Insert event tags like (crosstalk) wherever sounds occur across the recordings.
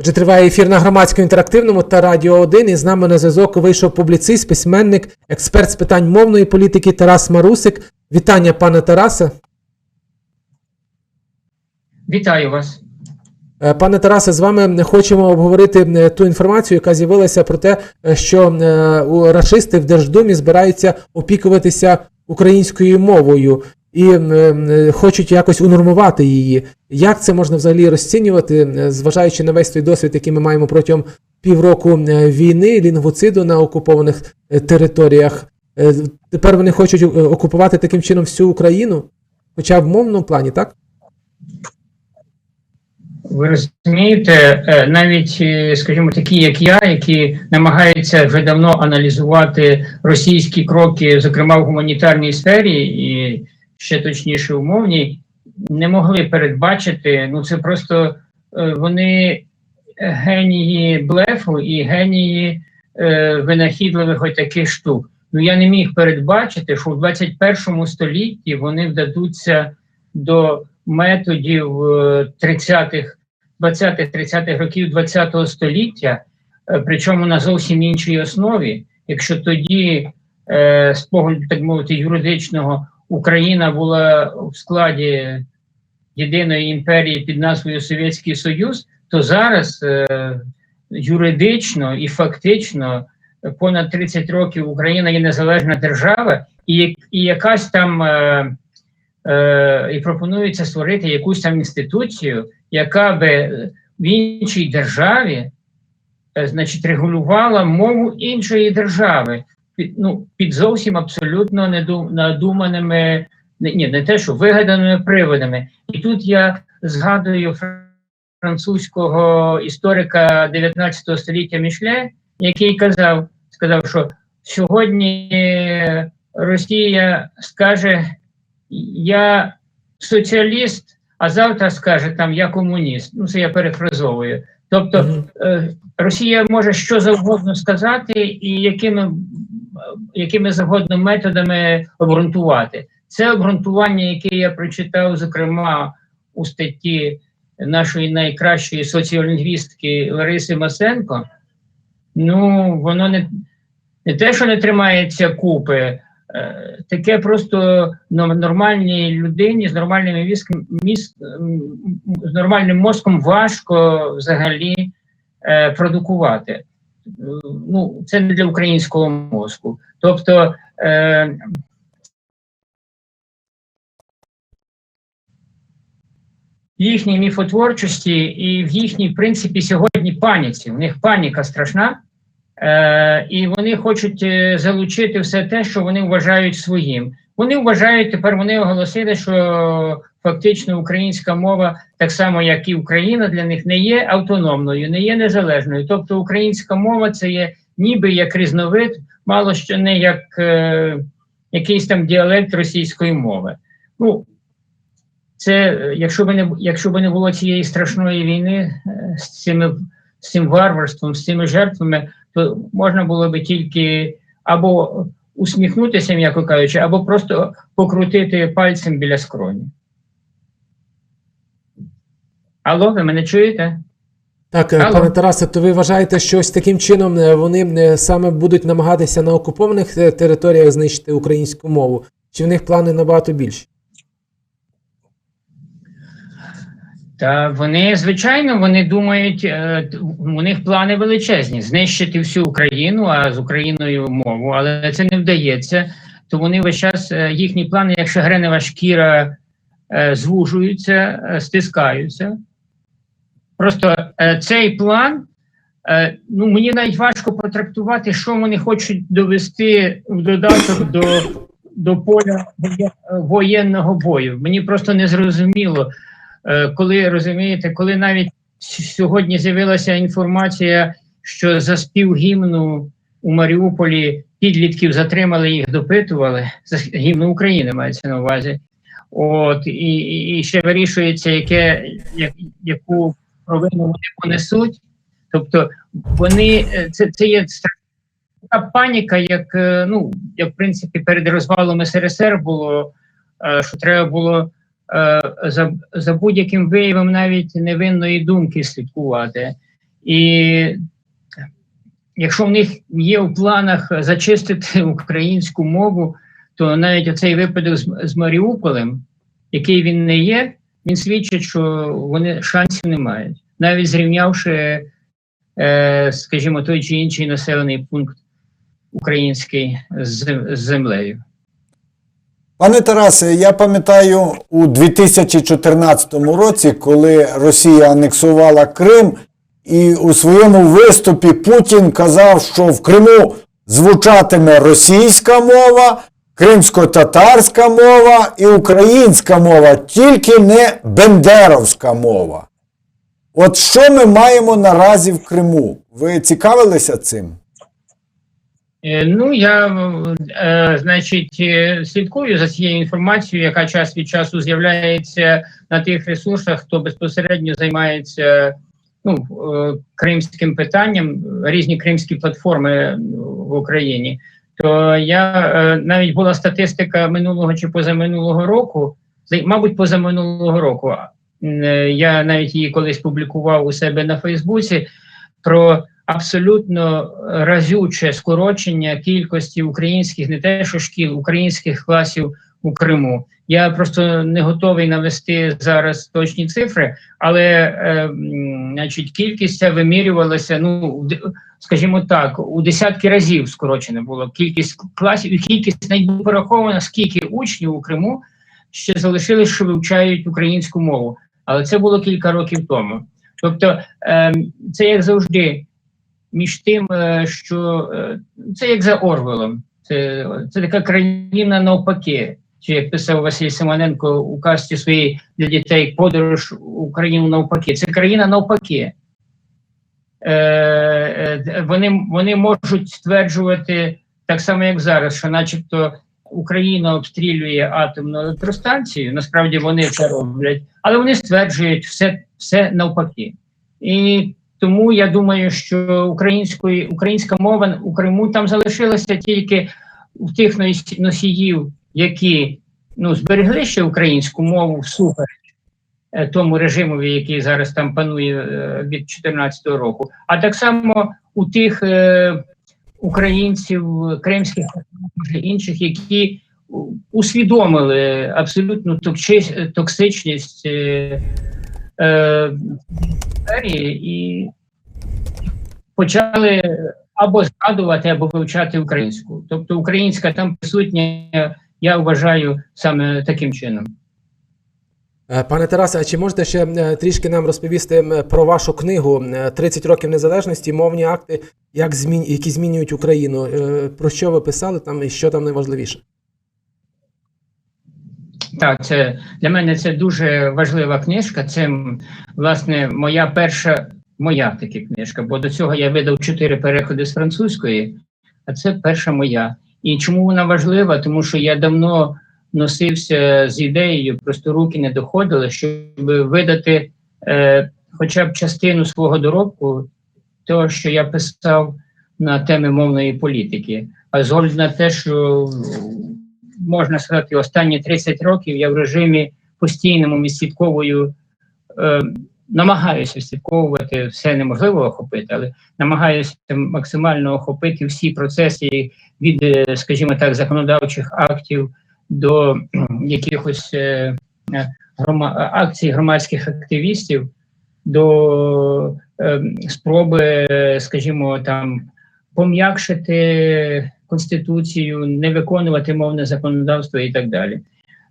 Отже, триває ефір на громадському інтерактивному та Радіо 1. І з нами на зв'язок вийшов публіцист, письменник, експерт з питань мовної політики Тарас Марусик. Вітання, пане Тарасе. Вітаю вас. Е, Пане Тарасе, з вами не хочемо обговорити е, ту інформацію, яка з'явилася про те, е, що рашисти в Держдумі збираються опікуватися українською мовою і хочуть якось унормувати її. Як це можна взагалі розцінювати, зважаючи на весь той досвід, який ми маємо протягом півроку війни, лінгвоциду на окупованих е, територіях? Е, Тепер вони хочуть е, окупувати таким чином всю Україну, хоча в мовному плані, так? Ви розумієте, навіть, скажімо, такі, як я, які намагаються вже давно аналізувати російські кроки, зокрема в гуманітарній сфері, і ще точніше у мовній, не могли передбачити. Ну, це просто е, вони генії блефу і генії е, винахідливих ось таких штук. Ну я не міг передбачити, що в 21 столітті вони вдадуться до методів е, 30-х, 20-30-х років 20-го століття, е, причому на зовсім іншій основі. Якщо тоді, е, з погляду, так мовити, юридичного, Україна була в складі єдиної імперії під назвою Совєтський Союз, то зараз е, юридично і фактично понад 30 років Україна є незалежна держава, і, і якась там. Е, е, і пропонується створити якусь там інституцію, яка би в іншій державі, е, значить, регулювала мову іншої держави, під, ну, під зовсім абсолютно надуманими, не- ні, не те, що вигаданими приводами. І тут я згадую французького історика 19 століття Мішле, який казав, сказав, що сьогодні Росія скаже я соціаліст, а завтра скаже там я комуніст. Ну це я перефразовую. Тобто е, Росія може що завгодно сказати, і якими, якими завгодно методами обґрунтувати. Це обґрунтування, яке я прочитав, зокрема у статті нашої найкращої соціолінгвістки Лариси Масенко. Ну, воно не, не те, що не тримається купи. Е, Таке просто нормальній людині з нормальним віском, міз, з нормальним мозком важко взагалі е, продукувати. Ну, це не для українського мозку. Тобто е, в їхній міфотворчості і в їхній, в принципі, сьогодні паніці. У них паніка страшна. Е, і вони хочуть е, залучити все те, що вони вважають своїм. Вони вважають тепер. Вони оголосили, що фактично українська мова, так само як і Україна, для них не є автономною, не є незалежною. Тобто українська мова це є ніби як різновид, мало що не як е, якийсь там діалект російської мови. Ну це якщо би не якщо би не було цієї страшної війни е, з цими з цим варварством, з цими жертвами то можна було би тільки або усміхнутися, м'яко кажучи, або просто покрутити пальцем біля скроні. Алло, ви мене чуєте? Так, е, Алло. пане Тарасе, то ви вважаєте, що ось таким чином е, вони е, саме будуть намагатися на окупованих територіях знищити українську мову? Чи в них плани набагато більші? Та вони, звичайно, вони думають, у них плани величезні знищити всю Україну, а з Україною мову, але це не вдається. То вони весь час їхні плани, як шагренева шкіра, звужуються, стискаються. Просто е, цей план, е, ну мені навіть важко потрактувати, що вони хочуть довести в додаток до, до поля воєнного бою. Мені просто не зрозуміло. Е, коли розумієте, коли навіть сьогодні з'явилася інформація, що за спів гімну у Маріуполі підлітків затримали, їх допитували за гімну України мається на увазі. От і, і ще вирішується, яке як, яку провину вони понесуть. Тобто вони е, це, це є така паніка, як е, ну як в принципі перед розвалом СРСР було, е, що треба було за, за будь-яким виявом навіть невинної думки слідкувати. І якщо в них є в планах зачистити (laughs) українську мову, то навіть оцей випадок з, з Маріуполем, який він не є, він свідчить, що вони шансів не мають, навіть зрівнявши, е, скажімо, той чи інший населений пункт український з, з землею. Пане Тарасе, я пам'ятаю у 2014 році, коли Росія анексувала Крим, і у своєму виступі Путін казав, що в Криму звучатиме російська мова, кримсько-татарська мова і українська мова, тільки не бендеровська мова. От що ми маємо наразі в Криму? Ви цікавилися цим? Е, Ну, я, е, значить, е, слідкую за цією інформацією, яка час від часу з'являється на тих ресурсах, хто безпосередньо займається ну, кримським питанням, різні кримські платформи в Україні. То я е, навіть була статистика минулого чи позаминулого року, мабуть, позаминулого року. Е, Я навіть її колись публікував у себе на Фейсбуці про абсолютно разюче скорочення кількості українських, не те, що шкіл, українських класів у Криму. Я просто не готовий навести зараз точні цифри, але е, значить, кількість ця вимірювалася, ну, скажімо так, у десятки разів скорочена була кількість класів, і кількість навіть була порахована, скільки учнів у Криму ще залишилось, що вивчають українську мову. Але це було кілька років тому. Тобто, е, це як завжди, між тим, е, що е, це як за Орвелом, це, це така країна навпаки. Чи як писав Василь Симоненко у касті своїй для дітей подорож у країну навпаки. Це країна навпаки. Е, е, вони, вони можуть стверджувати так само, як зараз, що, начебто, Україна обстрілює атомну електростанцію. Насправді вони це роблять, але вони стверджують все, все навпаки. І тому я думаю, що української українська мова у Криму там залишилася тільки в тих носіїв, які ну зберегли ще українську мову всупереч е, тому режимові, який зараз там панує е, від 2014 року, а так само у тих е, українців кримських інших, які усвідомили абсолютну токсичність е, е, і почали або згадувати, або вивчати українську. Тобто українська там присутня, я вважаю, саме таким чином. Е, Пане Тарасе, а чи можете ще е, трішки нам розповісти про вашу книгу е, «30 років незалежності, мовні акти, як змін... які змінюють Україну? Е, Про що ви писали там і що там найважливіше? Так, це для мене це дуже важлива книжка. Це власне моя перша моя таки книжка, бо до цього я видав чотири переходи з французької, а це перша моя. І чому вона важлива? Тому що я давно носився з ідеєю, просто руки не доходили, щоб видати е, хоча б частину свого доробку, того, що я писав на теми мовної політики. А з огляду на те, що можна сказати, останні 30 років я в режимі постійному відслідковую, е, намагаюся відслідковувати все неможливо охопити, але намагаюся максимально охопити всі процеси від, е, скажімо так, законодавчих актів до якихось е, е, грома, акцій громадських активістів, до спроби, скажімо, там пом'якшити конституцію, не виконувати мовне законодавство і так далі.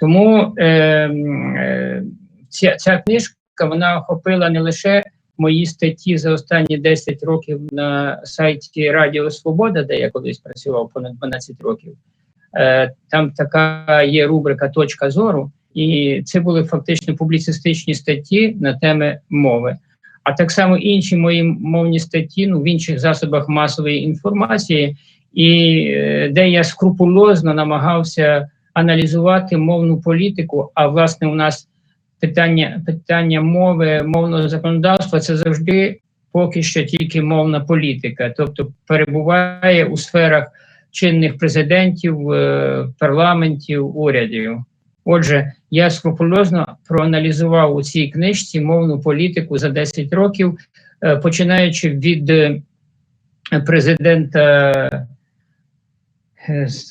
Тому е, ця, ця книжка вона охопила не лише мої статті за останні 10 років на сайті Радіо Свобода, де я колись працював понад 12 років. Е, там така є рубрика Точка зору, і це були фактично публіцистичні статті на теми мови. А так само інші мої мовні статті ну, в інших засобах масової інформації, і е, де я скрупульозно намагався аналізувати мовну політику. А власне, у нас питання, питання мови, мовного законодавства це завжди поки що тільки мовна політика, тобто перебуває у сферах чинних президентів, е, парламентів, урядів. Отже, я скрупульозно проаналізував у цій книжці мовну політику за 10 років е, починаючи від е, президента,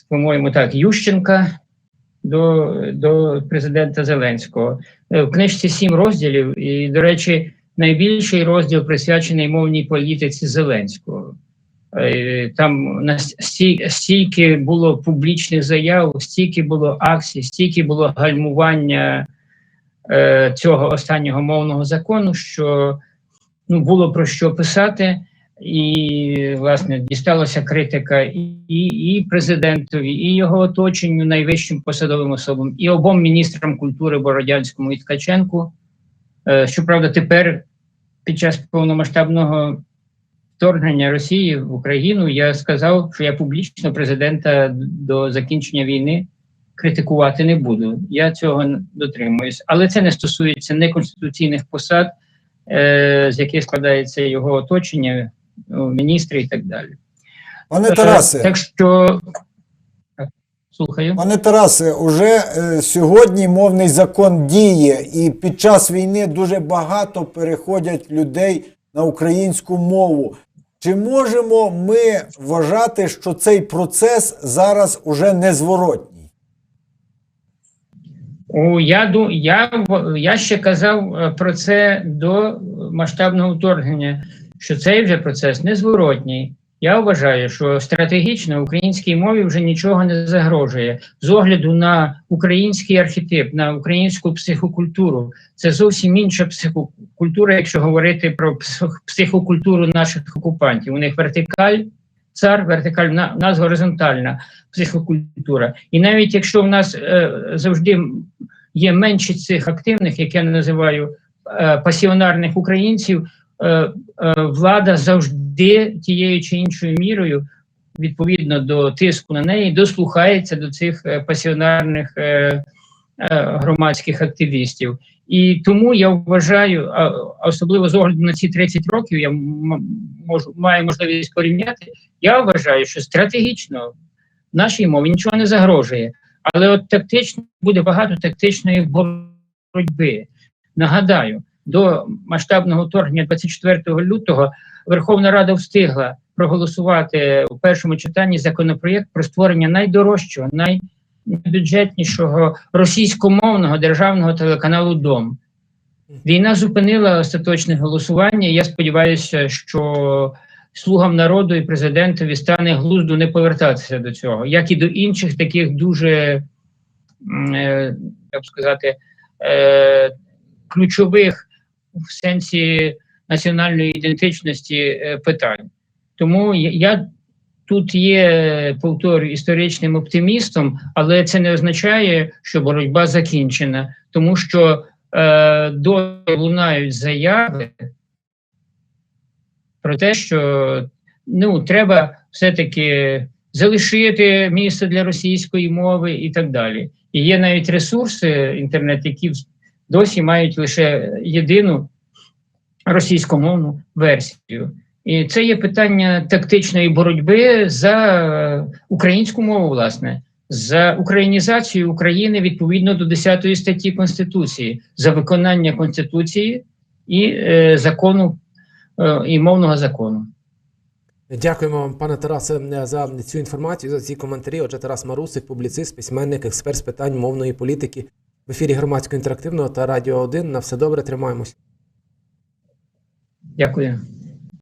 по-моєму, так, Ющенка до, до президента Зеленського. Е, В книжці сім розділів, і, до речі, найбільший розділ присвячений мовній політиці Зеленського. Е, Там стільки було публічних заяв, стільки було акцій, стільки було гальмування е, цього останнього мовного закону, що ну, було про що писати, і власне дісталася критика і, і, і президентові, і його оточенню, найвищим посадовим особам, і обом міністрам культури Бородянському і Ткаченку. Е, Щоправда, тепер під час повномасштабного вторгнення Росії в Україну я сказав, що я публічно президента до закінчення війни критикувати не буду. Я цього дотримуюсь. Але це не стосується неконституційних посад, е, з яких складається його оточення, міністри і так далі. Пане Тарасе, Так що слухаю. Пане Тарасе, уже е, сьогодні мовний закон діє, і під час війни дуже багато переходять людей на українську мову. Чи можемо ми вважати, що цей процес зараз уже незворотній? О, я, я, я ще казав е, про це до масштабного вторгнення, що цей вже процес незворотній. Я вважаю, що стратегічно українській мові вже нічого не загрожує з огляду на український архетип, на українську психокультуру. Це зовсім інша психокультура, якщо говорити про психокультуру наших окупантів. У них вертикаль, цар, вертикаль, у нас горизонтальна психокультура. І навіть якщо в нас е, завжди є менше цих активних, як я називаю е, пасіонарних українців, влада завжди тією чи іншою мірою, відповідно до тиску на неї, дослухається до цих е, пасіонарних е, е, громадських активістів. І тому я вважаю, особливо з огляду на ці 30 років, я можу маю можливість порівняти. Я вважаю, що стратегічно нашій мові нічого не загрожує. Але от тактично буде багато тактичної боротьби. Нагадаю, до масштабного вторгнення 24 лютого Верховна Рада встигла проголосувати у першому читанні законопроєкт про створення найдорожчого, найбюджетнішого російськомовного державного телеканалу Дом. Війна зупинила остаточне голосування. Я сподіваюся, що слугам народу і президентові стане глузду не повертатися до цього, як і до інших таких дуже, е, як сказати, е, ключових в сенсі національної ідентичності е, питань. Тому я, тут є, повторюю, історичним оптимістом, але це не означає, що боротьба закінчена, тому що е, до лунають заяви про те, що ну, треба все-таки залишити місце для російської мови і так далі. І є навіть ресурси інтернет, які досі мають лише єдину російськомовну версію. І це є питання тактичної боротьби за українську мову, власне, за українізацію України відповідно до 10 статті Конституції, за виконання Конституції і е, закону е, і мовного закону. Дякуємо вам, пане Тарасе, за цю інформацію, за ці коментарі. Отже, Тарас Марусик, публіцист, письменник, експерт з питань мовної політики в ефірі громадського інтерактивного та радіо 1. На все добре, тримаємось. Дякую.